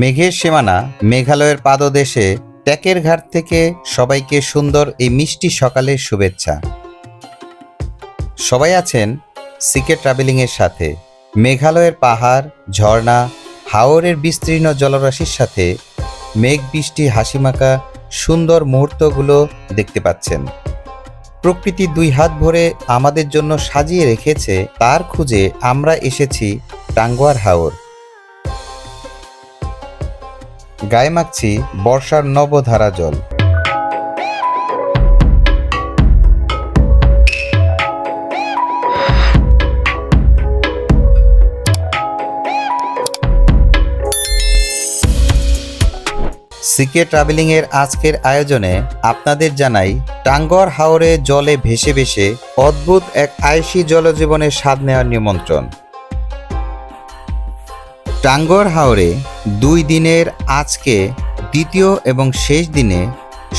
মেঘের সীমানা মেঘালয়ের পাদদেশে ট্যাকের ঘাট থেকে সবাইকে সুন্দর এই মিষ্টি সকালের শুভেচ্ছা। সবাই আছেন সিকে ট্রাভেলিংয়ের সাথে। মেঘালয়ের পাহাড়, ঝর্ণা, হাওরের বিস্তীর্ণ জলরাশির সাথে মেঘ বৃষ্টি হাসিমাখা সুন্দর মুহূর্তগুলো দেখতে পাচ্ছেন। প্রকৃতি দুই হাত ভরে আমাদের জন্য সাজিয়ে রেখেছে, তার খুঁজে আমরা এসেছি টাঙ্গুয়ার হাওর। গায়ে মাখছি বর্ষার নবধারা জল। সিকে ট্রাভেলিং এর আজকের আয়োজনে আপনাদের জানাই, টাঙ্গর হাওরে জলে ভেসে ভেসে অদ্ভুত এক আয়সী জলজীবনের স্বাদ নেওয়ার নিমন্ত্রণ। টাঙ্গর হাওরে দুই দিনের আজকে, দ্বিতীয় এবং শেষ দিনে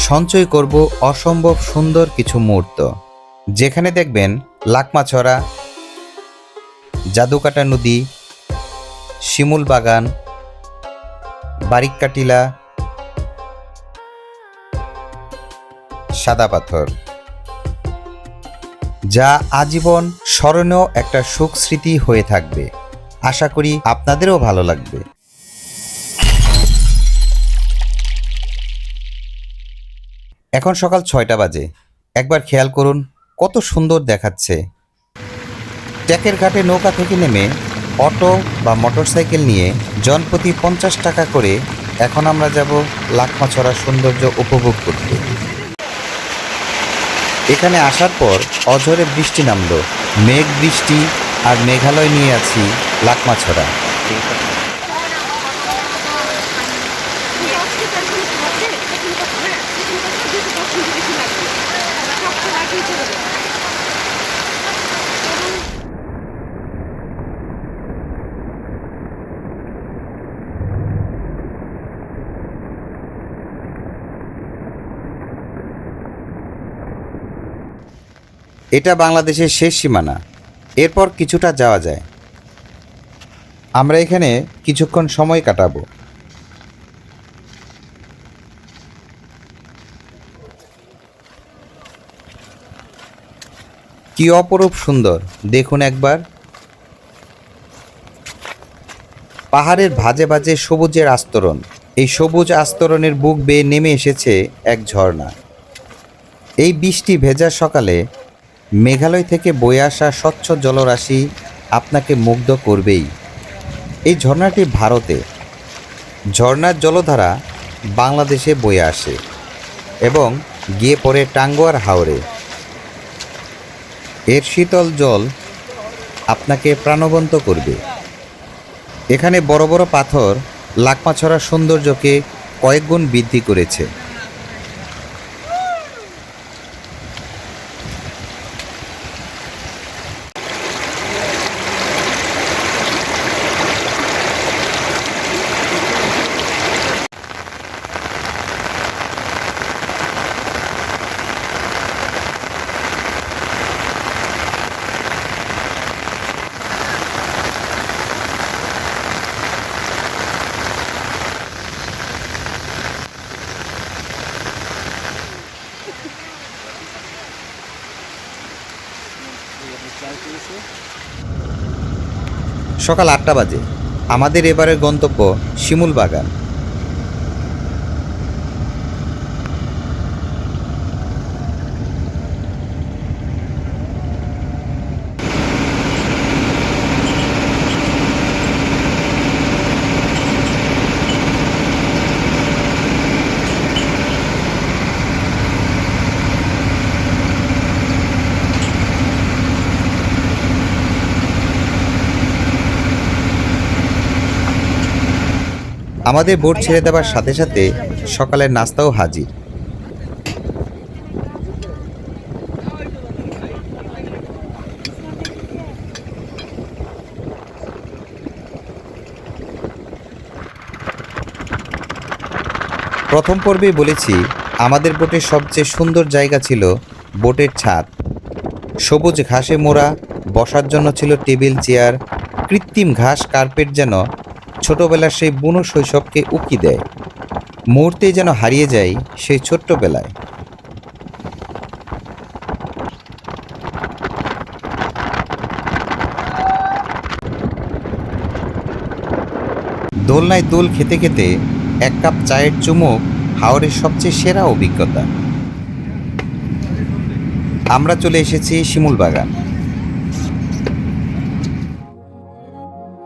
সঞ্চয় করব অসম্ভব সুন্দর কিছু মুহূর্ত। যেখানে দেখবেন লাকমাছড়া, জাদুকাটা নদী, শিমুল বাগান, বারিককাটিলা, সাদা পাথর। যা আজীবন স্মরণীয় একটা সুখ স্মৃতি হয়ে থাকবে। আশা করি আপনাদেরও ভালো লাগবে। এখন সকাল ছয়টা বাজে। একবার খেয়াল করুন কত সুন্দর দেখাচ্ছে। ট্যাকের ঘাটে নৌকা থেকে নেমে অটো বা মোটরসাইকেল নিয়ে জনপ্রতি পঞ্চাশ টাকা করে এখন আমরা যাব লাকমাছড়া সৌন্দর্য উপভোগ করতে। এখানে আসার পর অঝরে বৃষ্টি নামলো, মেঘ বৃষ্টি আর মেঘালয় নিয়ে আছি লাকমাছড়া। এটা বাংলাদেশের শেষ সীমানা। এরপর কিছুটা যাওয়া যায়। আমরা এখানে কিছুক্ষণ সময় কাটাবো। কি অপরূপ সুন্দর, দেখুন একবার। পাহাড়ের ভাজে ভাজে সবুজের আস্তরণ। এই সবুজ আস্তরণের বুক বেয়ে নেমে এসেছে এক ঝর্ণা। এই বৃষ্টি ভেজা সকালে মেঘালয় থেকে বয়ে আসা স্বচ্ছ জলরাশি আপনাকে মুগ্ধ করবেই। এই ঝর্ণাটি ভারতে। ঝর্ণার জলধারা বাংলাদেশে বয়ে আসে এবং গিয়ে পড়ে টাঙ্গুয়ার হাওরে। এর শীতল জল আপনাকে প্রাণবন্ত করবে। এখানে বড় বড় পাথর লাকমাছড়ার সৌন্দর্যকে কয়েকগুণ বৃদ্ধি করেছে। সকাল আটটা বাজে। আমাদের এবারের গন্তব্য শিমুল বাগান আমাদের বোট ছেড়ে দেওয়ার সাথে সাথে সকালের নাস্তাও হাজির। প্রথম পর্বেই বলেছি, আমাদের বোটের সবচেয়ে সুন্দর জায়গা ছিল বোটের ছাদ। সবুজ ঘাসে মোড়া, বসার জন্য ছিল টেবিল, চেয়ার, কৃত্রিম ঘাস, কার্পেট যেন ছোটবেলার সেই বুনো শৈশবকে উকি দেয়। মুহূর্তেই যেন হারিয়ে যায় সেই ছোট্টবেলায়। দোলনায় দোল খেতে খেতে এক কাপ চায়ের চুমুক হাওড়ের সবচেয়ে সেরা অভিজ্ঞতা। আমরা চলে এসেছি শিমুল বাগান।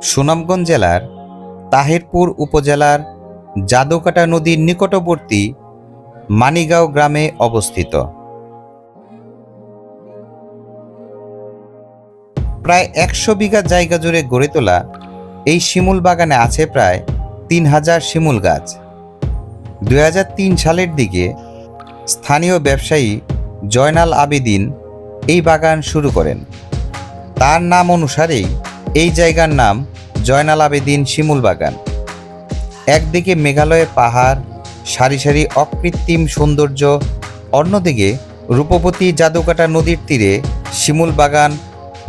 সুনামগঞ্জ জেলার তাহিরপুর উপজেলার জাদুকাটা নদীর নিকটবর্তী মানিগাঁও গ্রামে অবস্থিত। প্রায় একশো বিঘা জায়গা জুড়ে গড়ে তোলা এই শিমুল বাগানে আছে প্রায় তিন হাজার শিমুল গাছ। দু হাজার তিন সালের দিকে স্থানীয় ব্যবসায়ী জয়নাল আবেদিন এই বাগান শুরু করেন। তার নাম অনুসারেই এই জায়গার নাম জয়নাল আবেদিন শিমুল বাগান। একদিকে মেঘালয়ে পাহাড়, সারি সারি অকৃত্রিম সৌন্দর্য, অন্যদিকে রূপবতী জাদুকাটা নদীর তীরে শিমুল বাগান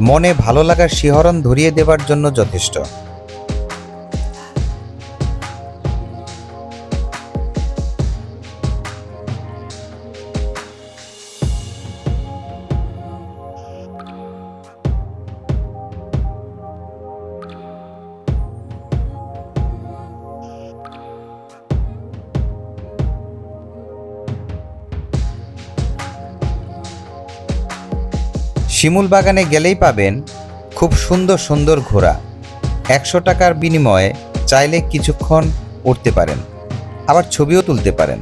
মনে ভালো লাগার শিহরণ ধরিয়ে দেবার জন্য যথেষ্ট। শিমুল বাগানে গেলেই পাবেন খুব সুন্দর সুন্দর ঘোড়া। একশো টাকার বিনিময়ে চাইলে কিছুক্ষণ উঠতে পারেন, আবার ছবিও তুলতে পারেন।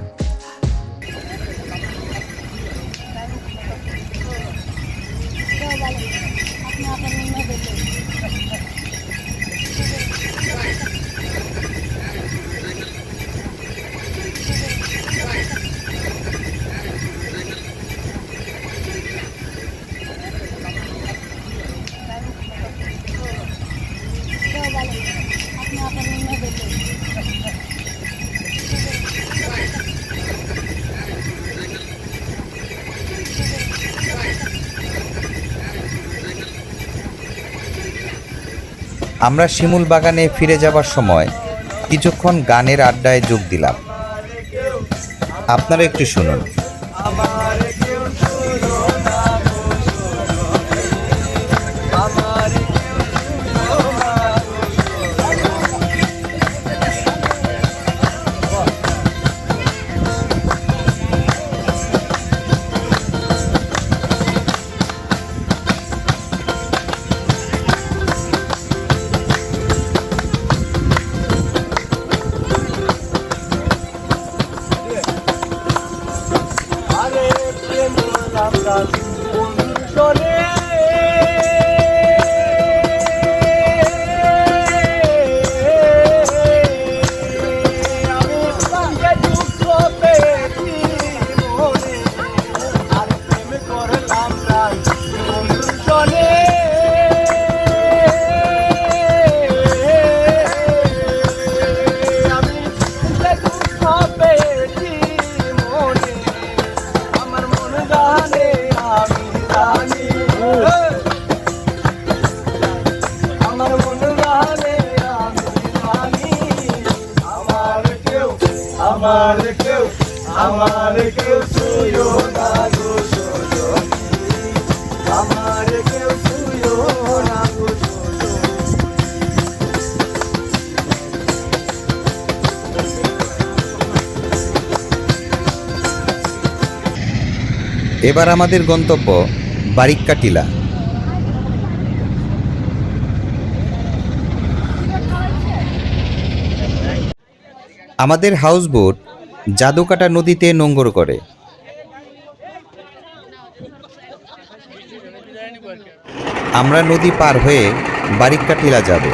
আমরা শিমুল বাগানে ফিরে যাবার সময় কিছুক্ষণ গানের আড্ডায় যোগ দিলাম। আপনারা একটু শুনুন। এবার আমাদের গন্তব্য বারিক্কা টিলা আমাদের হাউসবোট জাদুকাটা নদীতে নোঙ্গর করে। আমরা নদী পার হয়ে বারিক্কা টিলা যাব।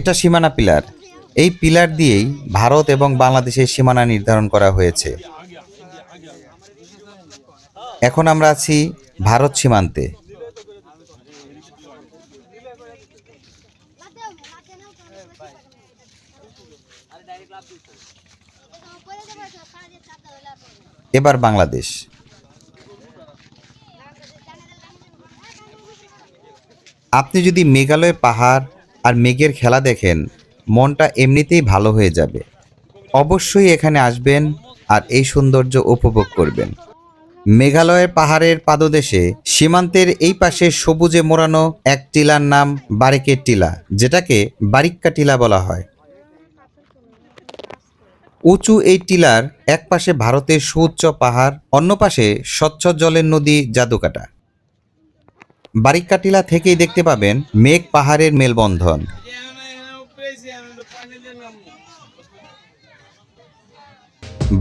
এটা সীমানা পিলার। এই পিলার দিয়েই ভারত এবং বাংলাদেশের সীমানা নির্ধারণ করা হয়েছে। এখন আমরা আছি ভারত সীমান্তে। এবার বাংলাদেশ। আপনি যদি মেঘালয় পাহাড় আর মেঘের খেলা দেখেন, মনটা এমনিতেই ভালো হয়ে যাবে। অবশ্যই এখানে আসবেন আর এই সৌন্দর্য উপভোগ করবেন। মেঘালয়ের পাহাড়ের পাদদেশে সীমান্তের এই পাশে সবুজে মোড়ানো এক টিলার নাম বারিকের টিলা, যেটাকে বারিক্কা টিলা বলা হয়। উঁচু এই টিলার এক পাশে ভারতের সুউচ্চ পাহাড়, অন্য পাশে স্বচ্ছ জলের নদী জাদুকাটা। বারিক্কা টিলা থেকেই দেখতে পাবেন মেঘ পাহাড়ের মেলবন্ধন।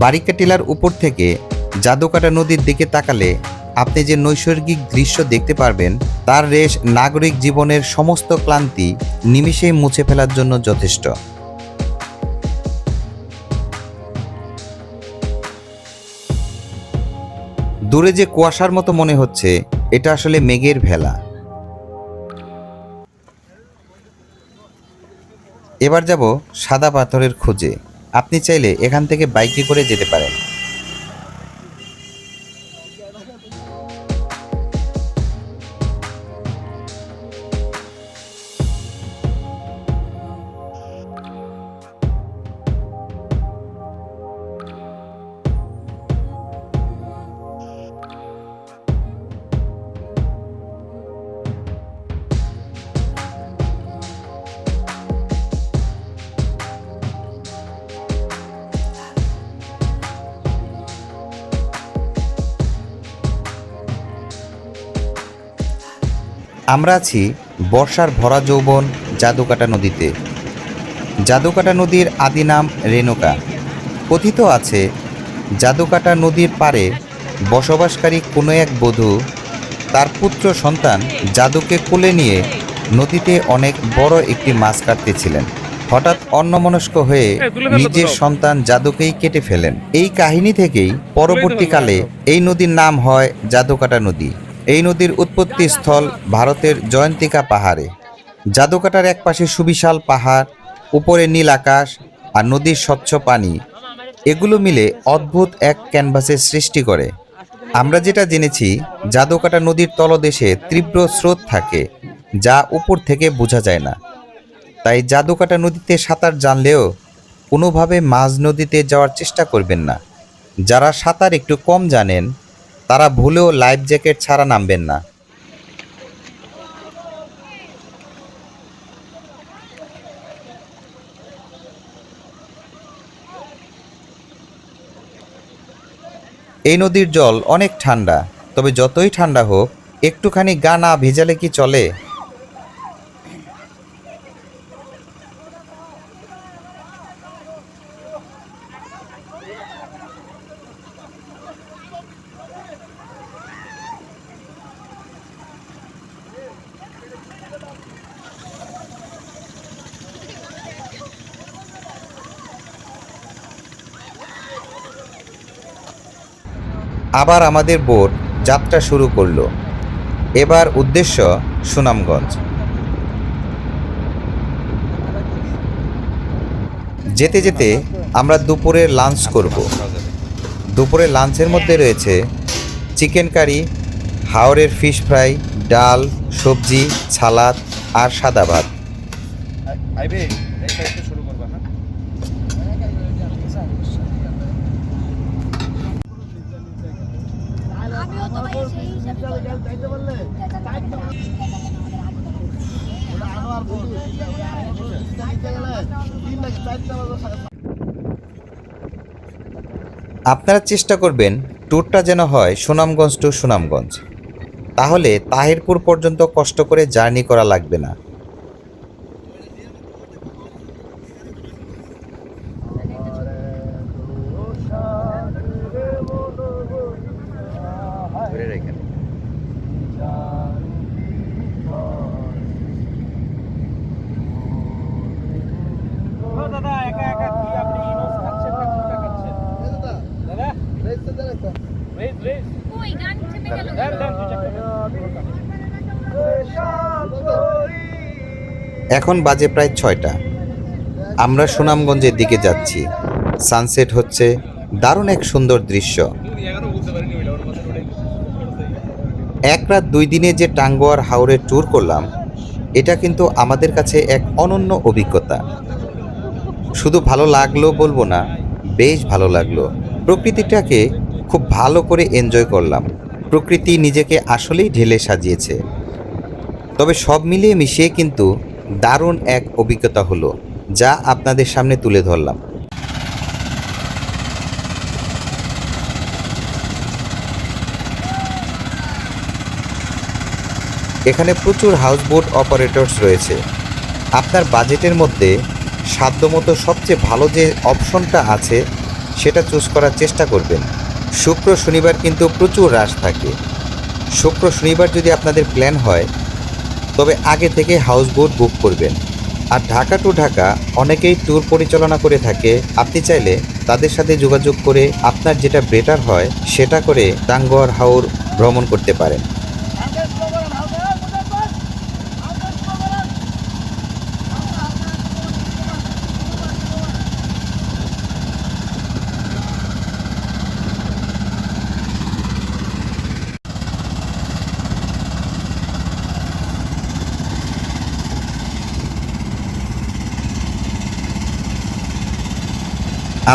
বারিক্কা টিলার উপর থেকে জাদুকাটা নদীর দিকে তাকালে আপনি যে নৈসর্গিক দৃশ্য দেখতে পারবেন, তার রেশ নাগরিক জীবনের সমস্ত ক্লান্তি নিমিষেই মুছে ফেলার জন্য যথেষ্ট। দূরে যে কুয়াশার মতো মনে হচ্ছে, এটা আসলে মেঘের ভেলা। এবার যাব সাদা পাথরের খোঁজে। আপনি চাইলে এখান থেকে বাইকে করে যেতে পারেন। আমরা আছি বর্ষার ভরা যৌবন জাদুকাটা নদীতে। জাদুকাটা নদীর আদি নাম রেণুকা। কথিত আছে জাদুকাটা নদীর পারে বসবাসকারী কোনো এক বধূ তার পুত্র সন্তান জাদুকে কোলে নিয়ে নদীতে অনেক বড় একটি মাছ কাটতেছিলেন হঠাৎ অন্যমনস্ক হয়ে নিজের সন্তান জাদুকেই কেটে ফেলেন। এই কাহিনী থেকেই পরবর্তীকালে এই নদীর নাম হয় জাদুকাটা নদী। এই নদীর উৎপত্তি স্থল ভারতের জয়ন্তিকা পাহাড়ে। জাদুকাটার একপাশে সুবিশাল পাহাড়, উপরে নীল আকাশ আর নদীর স্বচ্ছ পানি। এগুলো মিলে অদ্ভুত এক ক্যানভাসের সৃষ্টি করে। আমরা যেটা জেনেছি, জাদুকাটা নদীর তলদেশে তীব্র স্রোত থাকে, যা উপর থেকে বোঝা যায় না। তাই জাদুকাটা নদীতে সাঁতার জানলেও কোনোভাবে মাঝ নদীতে যাওয়ার চেষ্টা করবেন না। যারা সাঁতার একটু কম জানেন তারা ভুলেও লাইফ জ্যাকেট ছাড়া নামবেন না। এই নদীর জল অনেক ঠান্ডা, তবে যতই ঠান্ডা হোক, একটুখানি গা না ভেজালে কি চলে? আবার আমাদের বোট যাত্রা শুরু করল। এবার উদ্দেশ্য সুনামগঞ্জ। যেতে যেতে আমরা দুপুরে লাঞ্চ করব। দুপুরে লাঞ্চের মধ্যে রয়েছে চিকেন কারি হাওড়ের ফিশ ফ্রাই ডাল, সবজি সালাদ আর সাদা ভাত। আপনারা চেষ্টা করবেন ট্যুরটা যেন হয় সুনামগঞ্জ টু সুনামগঞ্জ। তাহলে তাহিরপুর পর্যন্ত কষ্ট করে জার্নি করা লাগবে না। এখন বাজে প্রায় ছয়টা। আমরা সুনামগঞ্জের দিকে যাচ্ছি। সানসেট হচ্ছে দারুণ এক সুন্দর দৃশ্য। এক রাত দুই দিনে যে টাঙ্গুয়ার হাওড়ে ট্যুর করলাম, এটা কিন্তু আমাদের কাছে এক অনন্য অভিজ্ঞতা। শুধু ভালো লাগল বলব না, বেশ ভালো লাগল। প্রকৃতিটাকে খুব ভালো করে এনজয় করলাম। প্রকৃতি নিজেকে আসলেই ঢেলে সাজিয়েছে। তবে সব মিলিয়ে মিশিয়ে কিন্তু দারুণ এক অভিজ্ঞতা হলো, যা আপনাদের সামনে তুলে ধরলাম। এখানে প্রচুর হাউসবোট অপারেটরস রয়েছে। আপনার বাজেটের মধ্যে সাধ্যমতো সবচেয়ে ভালো যে অপশনটা আছে, সেটা চুজ করার চেষ্টা করবেন। শুক্র শনিবার কিন্তু প্রচুর রাশ থাকে। শুক্র শনিবার যদি আপনাদের প্ল্যান হয় তবে আগে থেকে হাউস বোট বুক করবেন। আর ঢাকা টু ঢাকা অনেকেই ট্যুর পরিচালনা করে থাকে। আপনি চাইলে তাদের সাথে যোগাযোগ করে আপনার যেটা বেটার হয়, সেটা করে টাঙ্গর হাওর ভ্রমণ করতে পারেন।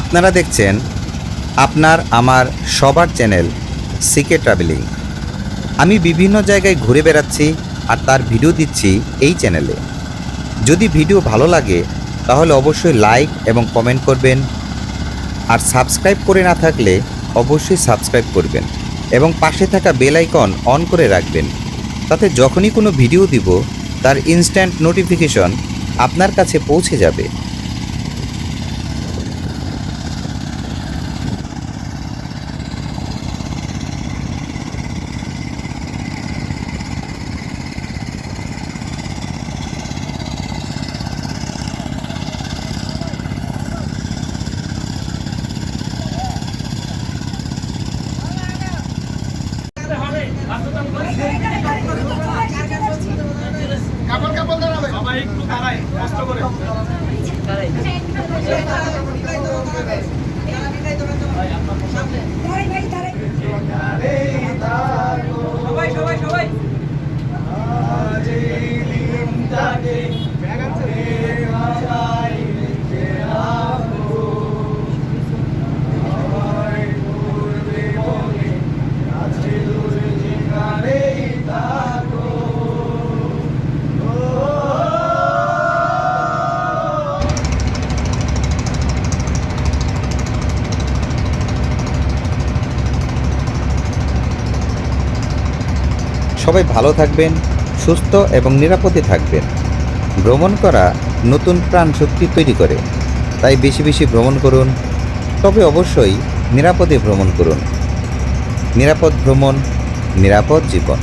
আপনারা দেখছেন আপনার, আমার, সবার চ্যানেল সিকে ট্রাভেলিং। আমি বিভিন্ন জায়গায় ঘুরে বেড়াচ্ছি আর তার ভিডিও দিচ্ছি এই চ্যানেলে। যদি ভিডিও ভালো লাগে, তাহলে অবশ্যই লাইক এবং কমেন্ট করবেন। আর সাবস্ক্রাইব করে না থাকলে অবশ্যই সাবস্ক্রাইব করবেন এবং পাশে থাকা বেল আইকন অন করে রাখবেন। তাতে যখনই কোনো ভিডিও দিব, তার ইনস্ট্যান্ট নোটিফিকেশন আপনার কাছে পৌঁছে যাবে। সবাই একটু সবাই ভালো থাকবেন, সুস্থ এবং নিরাপদে থাকবেন। ভ্রমণ করা নতুন প্রাণ শক্তি তৈরি করে। তাই বেশি বেশি ভ্রমণ করুন, তবে অবশ্যই নিরাপদে ভ্রমণ করুন। নিরাপদ ভ্রমণ, নিরাপদ জীবন।